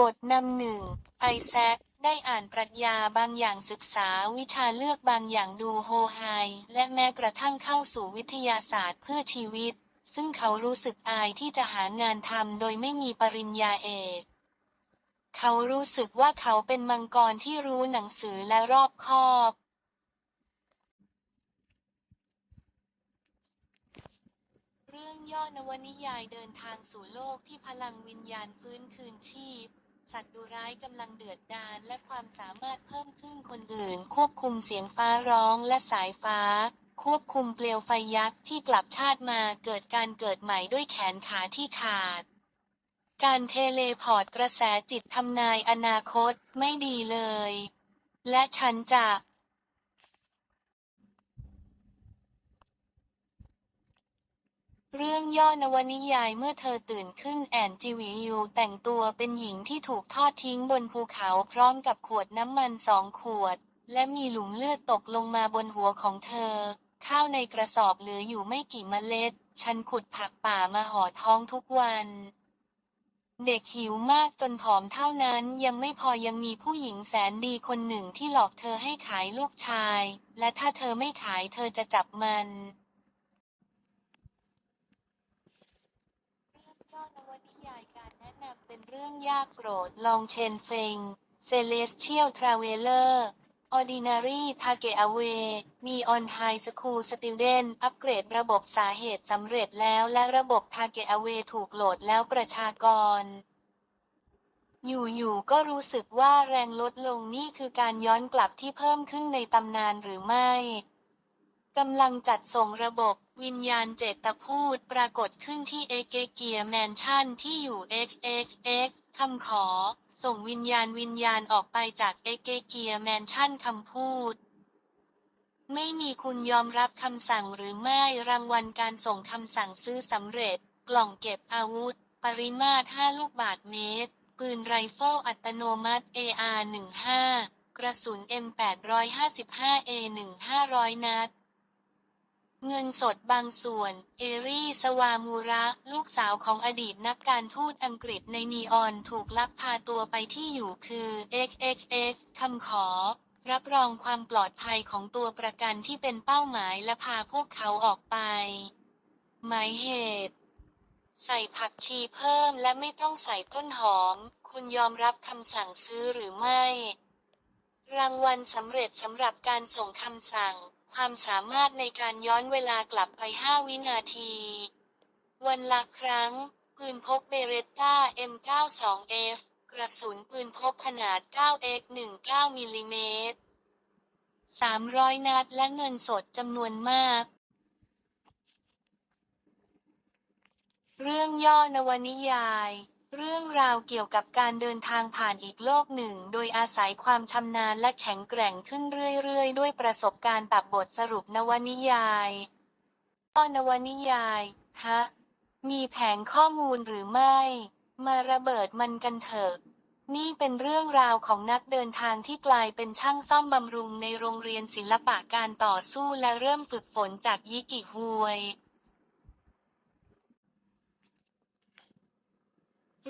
บทนำหนึ่งไอแซค ได้อ่านปรัชญาบางอย่างศึกษาวิชาเลือกบางอย่างดูโฮไฮและแม้กระทั่งเข้าสู่วิทยาศาสตร์เพื่อชีวิต ซึ่งเขารู้สึกอายที่จะหางานทำโดยไม่มีปริญญาเอกเขารู้สึกว่าเขาเป็นมังกรที่รู้หนังสือและรอบคอบ รื่องย่อนวนิยายเดินทางสู่โลกที่พลังวิญญาณฟื้นคืนชีพ สัตว์ดุร้ายกำลังเดือดดาลและความสามารถเพิ่มขึ้นคนอื่น ควบคุมเสียงฟ้าร้องและสายฟ้า ควบคุมเปลวไฟยักษ์ที่กลับชาติมาเกิดการเกิดใหม่ด้วยแขนขาที่ขาด การเทเลพอร์ตกระแสจิตทำนายอนาคตไม่ดีเลย และฉันจะ เรื่องย่อนวนิยายเมื่อเธอตื่นขึ้นแอนจิวิยูแต่งตัวเป็นหญิงที่ถูกทอดทิ้งบนภูเขาพร้อมกับขวดน้ำมันสองขวด และมีหลุมเลือดตกลงมาบนหัวของเธอ ข้าวในกระสอบเหลืออยู่ไม่กี่เมล็ด ฉันขุดผักป่ามาห่อท้องทุกวัน เด็กหิวมากจนผอมเท่านั้นยังไม่พอยังมีผู้หญิงแสนดีคนหนึ่งที่หลอกเธอให้ขายลูกชาย และถ้าเธอไม่ขายเธอจะจับมัน เรื่องย่อน วนิยายการแนะนำเป็นเรื่องยากโปรดลองเชนเฟง Celestial Traveler Ordinary Takeaway Neon High School Student อัปเกรดระบบสาเหตุสำเร็จแล้วและระบบ Takeaway ถูกโหลดแล้วประชากร อยู่ๆก็รู้สึกว่าแรงลดลงนี่คือการย้อนกลับที่เพิ่มขึ้นในตำนานหรือไม่กำลังจัดส่งระบบ วิญญาณเจตพูดปรากฏขึ้นที่เอเกเกียแมนชั่นที่อยู่ XXX คำขอ ส่งวิญญาณวิญญาณออกไปจากเอเกเกียแมนชั่นคำพูด ไม่มีคุณยอมรับคำสั่งหรือไม่รางวัลการส่งคำสั่งซื้อสำเร็จ กล่องเก็บอาวุธ ปริมาตร 5 ลูกบาทเมตร ปืนไรเฟิลอัตโนมัติ AR-15 กระสุน M855A 1 500 นัด เงินสดบางส่วน เอรี่ สวามูระ ลูกสาวของอดีตนักการทูตอังกฤษในนีออนถูกลักพาตัวไปที่อยู่คือ XXX คำขอ รับรองความปลอดภัยของตัวประกันที่เป็นเป้าหมายและพาพวกเขาออกไป หมายเหตุ ใส่ผักชีเพิ่มและไม่ต้องใส่ต้นหอม คุณยอมรับคำสั่งซื้อหรือไม่ รางวัลสำเร็จสำหรับการส่งคำสั่ง ความสามารถในการย้อนเวลากลับไป 5 วินาที วันละครั้ง ปืนพกเบเรตตา M92F กระสุนปืนพกขนาด 9x 19มิลลิเมตร300 นัดและเงินสดจำนวนมาก เรื่องย่อนวนิยาย เรื่องราวเกี่ยวกับการเดินทางผ่านอีกโลกหนึ่ง โดยอาศัยความชำนาญและแข็งแกร่งขึ้นเรื่อยๆ ด้วยประสบการณ์ตับบทสรุปนวนิยายย่อนวนิยาย ฮะ มีแผงข้อมูลหรือไม่ มาระเบิดมันกันเถอะนี่เป็นเรื่องราวของนักเดินทางที่กลายเป็นช่างซ่อมบำรุงในโรงเรียนศิลปะการต่อสู้และเริ่มฝึกฝนจากยิกิฮวย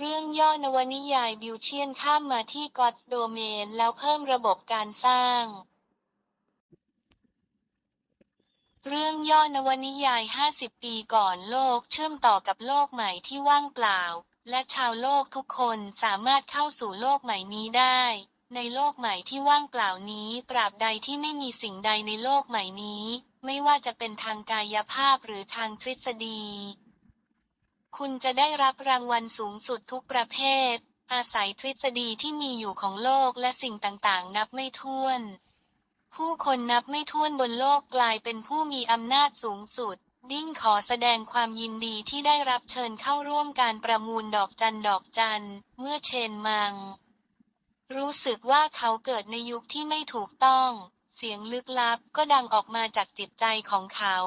เรื่องย่อนวนิยายบิวเชียนข้ามมาที่ก็ d โดเมน แล้วเพิ่มระบบการสร้าง เรื่องย่อนวนิยาย 50 ปีก่อนโลกเชื่อมต่อกับโลกใหม่ที่ว่างเปล่า และชาวโลกทุกคนสามารถเข้าสู่โลกใหม่นี้ได้ ในโลกใหม่ที่ว่างเปล่านี้ตราบใดที่ไม่มีสิ่งใดในโลกใหม่นี้ ไม่ว่าจะเป็นทางกายภาพหรือทางทฤษฎี คุณจะได้รับรางวัลสูงสุดทุกประเภท อาศัยทฤษฎีที่มีอยู่ของโลกและสิ่งต่างๆ นับไม่ถ้วน ผู้คนนับไม่ถ้วนบนโลกกลายเป็นผู้มีอำนาจสูงสุด ดิ้งขอแสดงความยินดีที่ได้รับเชิญเข้าร่วมการประมูลดอกจันดอกจัน เมื่อเชนมัง รู้สึกว่าเขาเกิดในยุคที่ไม่ถูกต้อง เสียงลึกลับก็ดังออกมาจากจิตใจของเขา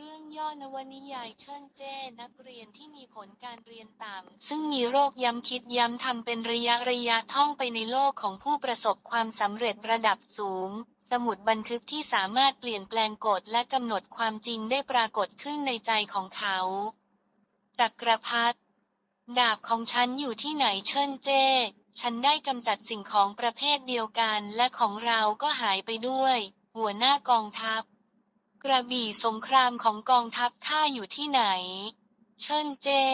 เรื่องย่อนวนิยายเชิญเจ้นักเรียนที่มีผลการเรียนต่ำซึ่งมีโรคย้ำคิดย้ำทำเป็นระยะระยะท่องไปในโลกของผู้ประสบความสำเร็จระดับสูง สมุดบันทึกที่สามารถเปลี่ยนแปลงกฎและกำหนดความจริงได้ปรากฏขึ้นในใจของเขา จักรพรรดิดาบของฉันอยู่ที่ไหนเชิญเจ้ฉันได้กำจัดสิ่งของประเภทเดียวกันและของเราก็หายไปด้วย หัวหน้ากองทัพ กระบี่สงครามของกองทัพข้าอยู่ที่ไหน เชิญเจ้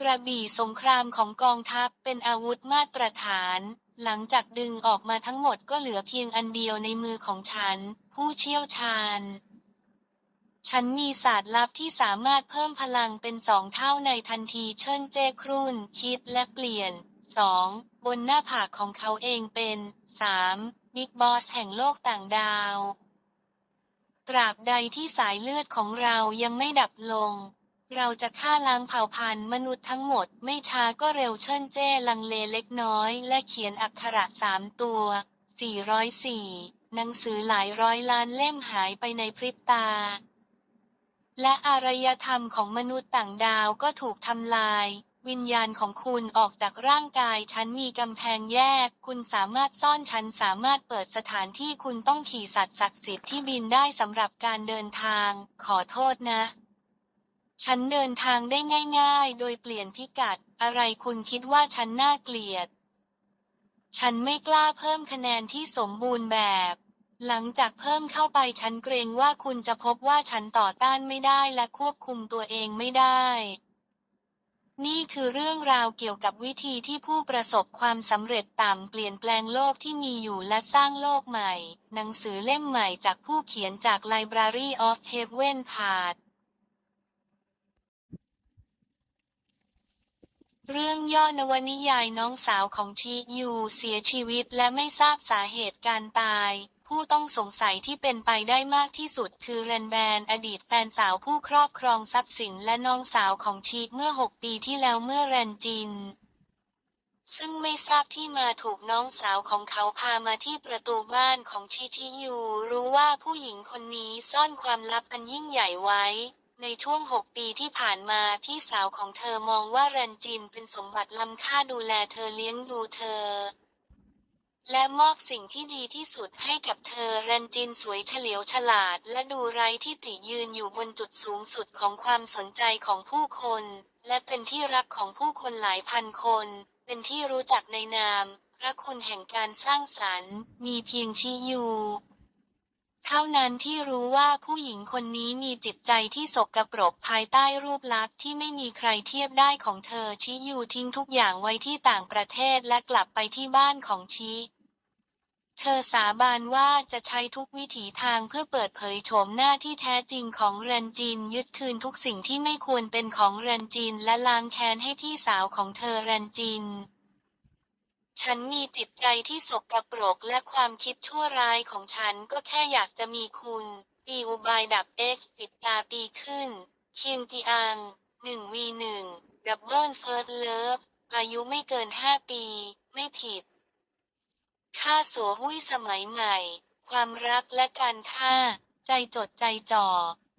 กระบี่สงครามของกองทัพเป็นอาวุธมาตรฐาน หลังจากดึงออกมาทั้งหมดก็เหลือเพียงอันเดียวในมือของฉัน ผู้เชี่ยวชาญ ฉันมีศาสตร์ลับที่สามารถเพิ่มพลังเป็นสองเท่าในทันทีเชิญเจ้ครุ่น คิดและเปลี่ยนสองบนหน้าผากของเขาเองเป็นสามบิ๊กบอสแห่งโลกต่างดาว ตราบใดที่สายเลือดของเรายังไม่ดับลง เราจะฆ่าล้างเผ่าพันธุ์มนุษย์ทั้งหมดไม่ช้าก็เร็วเชิญเจ้ลังเลเล็กน้อย และเขียนอักขระสามตัว 404 หนังสือหลายร้อยล้านเล่มหายไปในพริบตา และอารยธรรมของมนุษย์ต่างดาวก็ถูกทำลาย วิญญาณของคุณออกจากร่างกาย ฉันมีกำแพงแยก คุณสามารถซ่อนฉันสามารถเปิดสถานที่คุณต้องขี่สัตว์ศักดิ์สิทธิ์ที่บินได้สำหรับการเดินทาง ขอโทษนะ ฉันเดินทางได้ง่าย ๆ โดยเปลี่ยนพิกัด อะไรคุณคิดว่าฉันน่าเกลียด ฉันไม่กล้าเพิ่มคะแนนที่สมบูรณ์แบบ หลังจากเพิ่มเข้าไปฉันเกรงว่าคุณจะพบว่าฉันต่อต้านไม่ได้และควบคุมตัวเองไม่ได้ นี่คือเรื่องราวเกี่ยวกับวิธีที่ผู้ประสบความสำเร็จต่ำเปลี่ยนแปลงโลกที่มีอยู่และสร้างโลกใหม่ หนังสือเล่มใหม่จากผู้เขียนจาก Library of Heaven p a t เรื่องย่อนวนิยายน้องสาวของชียูเสียชีวิตและไม่ทราบสาเหตุการตาย ผู้ต้องสงสัยที่เป็นไปได้มากที่สุดคือเรนแบน อดีตแฟนสาวผู้ครอบครองทรัพย์สินและน้องสาวของชีเมื่อ 6 ปีที่แล้วเมื่อแรนจิน ซึ่งไม่ทราบที่มาถูกน้องสาวของเขาพามาที่ประตูบ้านของชิชิยูรู้ว่าผู้หญิงคนนี้ซ่อนความลับอันยิ่งใหญ่ไว้ ในช่วงหกปีที่ผ่านมาพี่สาวของเธอมองว่าแรนจินเป็นสมบัติล้ำค่าดูแลเธอเลี้ยงดูเธอ และมอบสิ่งที่ดีที่สุดให้กับเธอแรนจินสวยเฉลียวฉลาด และดูไร้ที่ติยืนอยู่บนจุดสูงสุดของความสนใจของผู้คน และเป็นที่รักของผู้คนหลายพันคน เป็นที่รู้จักในนาม พระคุณแห่งการสร้างสรรค์ มีเพียงชิยูเท่านั้นที่รู้ว่าผู้หญิงคนนี้มีจิตใจที่สกปรกภายใต้รูปลักษณ์ที่ไม่มีใครเทียบได้ของเธอชิยูทิ้งทุกอย่างไว้ที่ต่างประเทศและกลับไปที่บ้านของชิ เธอสาบานว่าจะใช้ทุกวิถีทางเพื่อเปิดเผยโฉมหน้าที่แท้จริงของเรนจิน ยึดคืนทุกสิ่งที่ไม่ควรเป็นของเรนจิน และล้างแค้นให้พี่สาวของเธอเรนจิน ฉันมีจิตใจที่สกปรกและความคิดชั่วร้ายของฉันก็แค่อยากจะมีคุณปีอุบายดับเอ็กซ์ปิดตาปีขึ้นเคียงตีอังหนึ่งวีหนึ่งดับเบิลเฟิร์สเลิฟอายุไม่เกินห้าปี ไม่ผิด ค่าสัวหุ้ยสมัยใหม่ ความรักและการฆ่า ใจจดใจจ่อ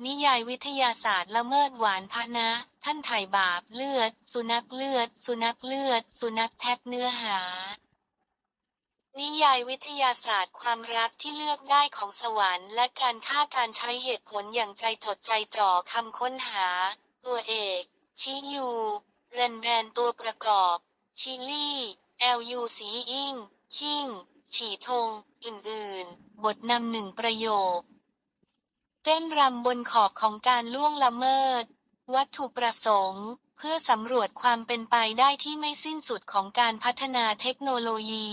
นิยายวิทยาศาสตร์ละเมิดหวานพะนะ ท่านถ่ายบาปเลือด สุนัขเลือด สุนัขเลือด สุนัขแท็กเนื้อหา นิยายวิทยาศาสตร์ความรักที่เลือกได้ของสวรรค์และการฆ่าการใช้เหตุผลอย่างใจจดใจจ่อคำค้นหา ตัวเอกชิยูเรนแบนตัวประกอบ ชิลี่แอลยูสีอิง คิงฉีทง อื่นๆ บทนำหนึ่งประโยค เต้นรำบนขอบของการล่วงละเมิด วัตถุประสงค์ เพื่อสำรวจความเป็นไปได้ที่ไม่สิ้นสุดของการพัฒนาเทคโนโลยี